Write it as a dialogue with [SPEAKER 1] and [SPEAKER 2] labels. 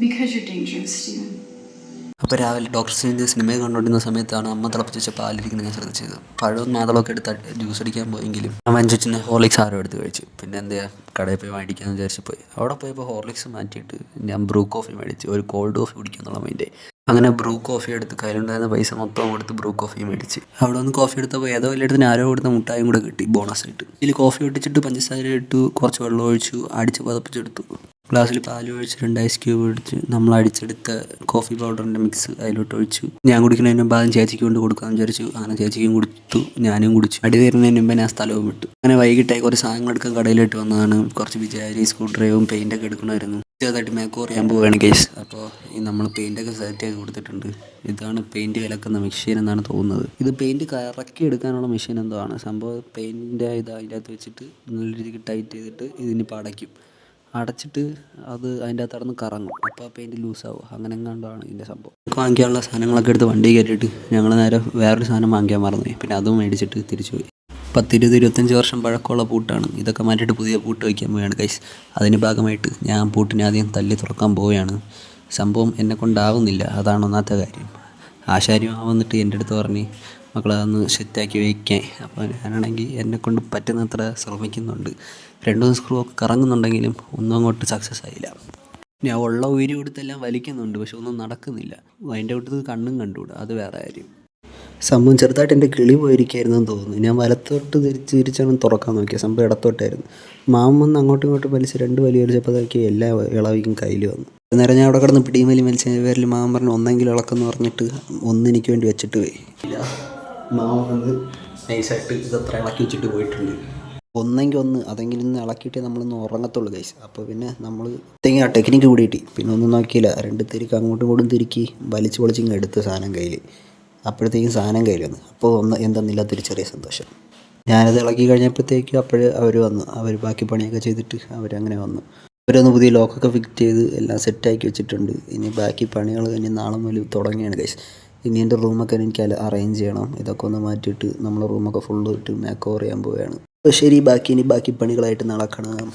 [SPEAKER 1] Because you're dangerous,
[SPEAKER 2] രാവിലെ Doctor Strange cinema കണ്ടുകൊണ്ടിരുന്ന സമയത്താണ് അമ്മ തിളപ്പിച്ച പാലിരിക്കുന്നത് ഞാൻ ശ്രദ്ധിച്ചത്. പഴവും മാതളമൊക്കെ എടുത്ത് ജ്യൂസ് അടിക്കാൻ പോയെങ്കിലും ഞാൻ വഞ്ചിച്ചിന് ഹോർലിക്സ് ആരോ എടുത്ത് കഴിച്ചു. പിന്നെ എന്താ കടയിൽ പോയി മേടിക്കാമെന്ന് വിചാരിച്ച് പോയി. അവിടെ പോയപ്പോൾ ഹോർലിക്സ് മാറ്റിയിട്ട് ഞാൻ ബ്രൂ കോഫി മേടിച്ചു ഒരു കോൾഡ് കോഫി കുടിക്കാന്നുള്ള മൈൻഡേ അങ്ങനെ ബ്രൂ കോഫി എടുത്ത് കയ്യിലുണ്ടായിരുന്ന പൈസ മൊത്തം കൊടുത്ത് ബ്രൂ കോഫി മേടിച്ച്. അവിടെ വന്ന് കോഫി എടുത്തപ്പോൾ ഏതോ വലിയ ആരോ കൊടുത്ത മുട്ടായും കൂടെ കിട്ടി ബോണസ് ആയിട്ട്. ഇതിൽ കോഫി ഒട്ടിച്ചിട്ട് പഞ്ചസാര ഇട്ടു കുറച്ച് വെള്ളം ഒഴിച്ചു അടിച്ച് പതപ്പിച്ചെടുത്തു. ഗ്ലാസ്സിൽ പാൽ ഒഴിച്ച് രണ്ട് ഐസ് ക്യൂബ് ഒഴിച്ച്. നമ്മൾ അടിച്ചെടുത്ത കോഫി പൗഡറിന്റെ മിക്സ് അതിലോട്ട് ഒഴിച്ചു. ഞാൻ കുടിക്കുന്നതിന് മുമ്പ് ആദ്യം ചേച്ചിക്ക് കൊണ്ട് കൊടുക്കാമെന്ന് വിചാരിച്ചു. അങ്ങനെ ചേച്ചിക്കും കൊടുത്തു ഞാനും കുടിച്ചു. അടി തീരുന്നതിന് മുമ്പ് ഞാൻ സ്ഥലവും വിട്ടു. അങ്ങനെ വൈകിട്ടായി കുറച്ച് സാധനങ്ങൾ എടുക്കാൻ കടയിലിട്ട് വന്നതാണ്. കുറച്ച് വിചാരി സ്ക്രൂ ഡ്രൈവും പെയിന്റൊക്കെ എടുക്കണമായിരുന്നു. ചെറുതായിട്ട് മേക്കോർ ചെയ്യാൻ പോവുകയാണ് കേസ് അപ്പോൾ ഈ നമ്മൾ പെയിന്റൊക്കെ സെലക്ട് ചെയ്ത് കൊടുത്തിട്ടുണ്ട്. ഇതാണ് പെയിന്റ് കലക്കുന്ന മെഷീൻ എന്നാണ് തോന്നുന്നത്. ഇത് പെയിന്റ് കറക്കി എടുക്കാനുള്ള മെഷീൻ എന്തോ ആണ്. സംഭവം പെയിന്റിന്റെ ഇത് അതിന്റെ അകത്ത് വെച്ചിട്ട് നല്ല രീതിക്ക് ടൈറ്റ് ചെയ്തിട്ട് ഇതിനിപ്പോൾ അടയ്ക്കും അടച്ചിട്ട് അത് അതിന്റെ അകത്ത് കടന്ന് കറങ്ങും. അപ്പോൾ ആ പെയിന്റ് ലൂസാവും. അങ്ങനെ എങ്ങാണ്ടാണ് ഇതിന്റെ സംഭവം. നമുക്ക് വാങ്ങിക്കാനുള്ള സാധനങ്ങളൊക്കെ എടുത്ത് വണ്ടി കയറ്റിയിട്ട് ഞങ്ങൾ നേരെ വേറൊരു സാധനം വാങ്ങിക്കാൻ മറന്നു പിന്നെ അതും മേടിച്ചിട്ട് തിരിച്ചു പോയി. പത്തിരുപത് ഇരുപത്തഞ്ച് വർഷം പഴക്കമുള്ള പൂട്ടാണ്. ഇതൊക്കെ മാറ്റിയിട്ട് പുതിയ പൂട്ട് വയ്ക്കാൻ പോവുകയാണ് കൈസ് അതിന്റെ ഭാഗമായിട്ട് ഞാൻ പൂട്ടിനെ ആദ്യം തല്ലി തുറക്കാൻ പോവുകയാണ്. സംഭവം എന്നെ കൊണ്ടാവുന്നില്ല. അതാണ് ഒന്നാമത്തെ കാര്യം. ആശാരി വന്നിട്ട് എന്റെ അടുത്ത് പറഞ്ഞ് മക്കളെ അതൊന്ന് സെറ്റാക്കി വയ്ക്കാൻ അപ്പോൾ ഞാനാണെങ്കിൽ എന്നെക്കൊണ്ട് പറ്റുന്നത്ര ശ്രമിക്കുന്നുണ്ട്. രണ്ട് മൂന്ന് സ്ക്രൂ ഒക്കെ കറങ്ങുന്നുണ്ടെങ്കിലും ഒന്നും അങ്ങോട്ട് സക്സസ് ആയില്ല. ഞാൻ ഉള്ള ഉയരി കൊടുത്തെല്ലാം വലിക്കുന്നുണ്ട് പക്ഷെ ഒന്നും നടക്കുന്നില്ല. അതിന്റെ കൂട്ടത്ത് കണ്ണും കണ്ടുകൂടാ അത് വേറെ കാര്യം. സംഭവം ചെറുതായിട്ട് എന്റെ കിളി പോയിരിക്കായിരുന്നു എന്ന് തോന്നുന്നു. ഞാൻ വലത്തോട്ട് തിരിച്ച് തിരിച്ചാണ് തുറക്കാൻ നോക്കിയത് സംഭവം ഇടത്തോട്ടായിരുന്നു. മാമൻ വന്ന് അങ്ങോട്ടും ഇങ്ങോട്ടും വലിച്ച് രണ്ട് വലിയ വലിച്ചപ്പോഴത്തേക്ക് എല്ലാ ഇളവിക്കും കയ്യിൽ വന്നു. നേരം ഞാൻ അവിടെ കിടന്ന് പിടിയും വലിയും വലിച്ച പേരിൽ മാമൻ പറഞ്ഞു ഒന്നെങ്കിലും ഇളക്കെന്ന് പറഞ്ഞിട്ട് ഒന്ന് എനിക്ക് വേണ്ടി വെച്ചിട്ട് പോയി മാമൻ വന്ന് നൈസായിട്ട് ഇതത്ര ഇളക്കി വെച്ചിട്ട് പോയിട്ടുണ്ട്. ഒന്നെങ്കിൽ ഒന്ന് അതെങ്കിലും ഒന്ന് ഇളക്കിയിട്ടേ നമ്മളൊന്ന് ഉറങ്ങത്തുള്ളൂ ഗൈസ് അപ്പോൾ പിന്നെ നമ്മൾ തെങ്ങി ആ ടെക്നിക്ക് കൂടിയിട്ട് പിന്നെ ഒന്നും നോക്കിയില്ല. രണ്ട് തിരിക്ക് അങ്ങോട്ടും ഇങ്ങോട്ടും തിരിക്കി വലിച്ച് പൊളിച്ചിങ്ങ് എടുത്ത് സാധനം കയ്യിൽ അപ്പോഴത്തേക്കും സാധനം കയ്യിൽ വന്നു. അപ്പോൾ ഒന്ന് എന്തെന്നില്ല തിരിച്ചറിയ സന്തോഷം. ഞാനത് ഇളക്കി കഴിഞ്ഞപ്പോഴത്തേക്കും അപ്പോൾ അവർ വന്നു. അവർ ബാക്കി പണിയൊക്കെ ചെയ്തിട്ട് അവരങ്ങനെ വന്നു. അവരൊന്ന് പുതിയ ലോക്കൊക്കെ ഫിറ്റ് ചെയ്ത് എല്ലാം സെറ്റാക്കി വെച്ചിട്ടുണ്ട്. ഇനി ബാക്കി പണികൾ ഇനി നാളെ മുതൽ തുടങ്ങിയാണ് ഗൈസ് ഇനി എന്റെ റൂമൊക്കെ എനിക്ക് അറേഞ്ച് ചെയ്യണം. ഇതൊക്കെ ഒന്ന് മാറ്റിയിട്ട് നമ്മളെ റൂമൊക്കെ ഫുള്ള് ഇട്ട് മേക്ക് ഓവർ ചെയ്യാൻ പോവുകയാണ്. അപ്പോൾ ശരി ബാക്കി ഇനി ബാക്കി പണികളായിട്ട് നടക്കണം. കാണാം